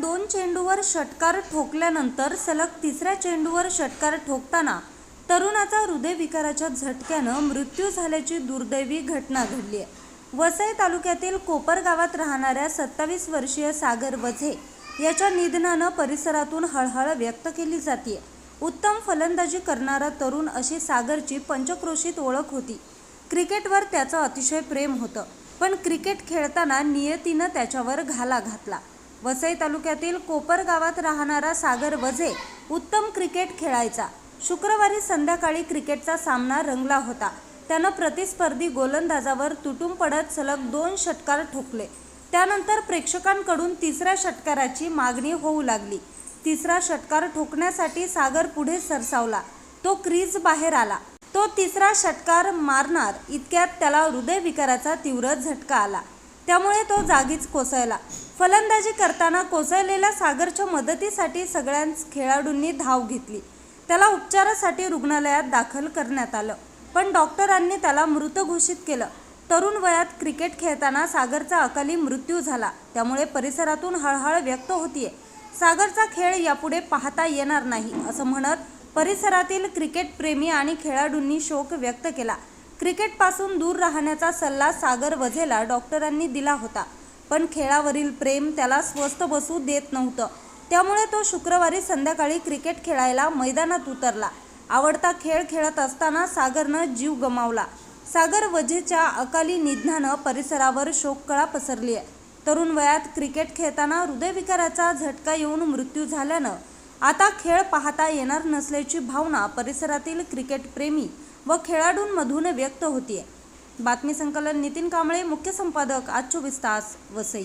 दोन चेंडूवर षटकार ठोकल्यानंतर सलग तिसऱ्या चेंडूवर षटकार ठोकताना तरुणाचा हृदयविकाराच्या झटक्यानं मृत्यू झाल्याची दुर्दैवी घटना घडली आहे वसई तालुक्यातील कोपर गावात राहणाऱ्या सत्तावीस वर्षीय सागर वझे याच्या निधनानं परिसरातून हळहळ व्यक्त केली जाते उत्तम फलंदाजी करणारा तरुण अशी सागरची पंचक्रोशीत ओळख होती. क्रिकेटवर त्याचं अतिशय प्रेम होतं पण क्रिकेट खेळताना नियतीनं त्याच्यावर घाला घातला. वसई तालुक्यातील कोपर गावात राहणारा सागर वझे उत्तम क्रिकेट खेळायचा. शुक्रवारी संध्याकाळी क्रिकेटचा सामना रंगला होता. त्यानं प्रतिस्पर्धी गोलंदाजावर तुटून पडत सलग दोन षटकार ठोकले. त्यानंतर प्रेक्षकांकडून तिसऱ्या षटकाराची मागणी होऊ लागली. तिसरा षटकार ठोकण्यासाठी सागर पुढे सरसावला. तो क्रीज बाहेर आला. तो तिसरा षटकार मारणार इतक्यात त्याला हृदयविकाराचा तीव्र झटका आला. त्यामुळे तो जागीच कोसळला. फलंदाजी करताना कोसळलेल्या सागरच्या मदतीसाठी सगळ्याच खेळाडूंनी धाव घेतली. त्याला उपचारासाठी रुग्णालयात दाखल करण्यात आलं. पण डॉक्टरांनी त्याला मृत घोषित केलं. तरुण वयात क्रिकेट खेळताना सागरचा अकाली मृत्यू झाला. त्यामुळे परिसरातून हळहळ व्यक्त होतीये. सागरचा खेळ यापुढे पाहता येणार नाही असं म्हणत परिसरातील क्रिकेटप्रेमी आणि खेळाडूंनी शोक व्यक्त केला. क्रिकेटपासून दूर राहण्याचा सल्ला सागर वझेला डॉक्टरांनी दिला होता. पण खेळावरील प्रेम त्याला स्वस्थ बसू देत नव्हतं. त्यामुळे तो शुक्रवारी संध्याकाळी क्रिकेट खेळायला मैदानात उतरला. आवडता खेळ खेळत असताना सागरनं जीव गमावला. सागर वझेच्या अकाली निधनानं परिसरावर शोककळा पसरली आहे तरुण वयात क्रिकेट खेळताना हृदयविकाराचा झटका येऊन मृत्यू झाल्यानं आता खेळ पाहता येणार नसल्याची भावना परिसरातील क्रिकेटप्रेमी व खेळाडूंमधून व्यक्त होतीये. बातमी संकलन नितीन कांबळे मुख्य संपादक आज चोवीस तास वसई.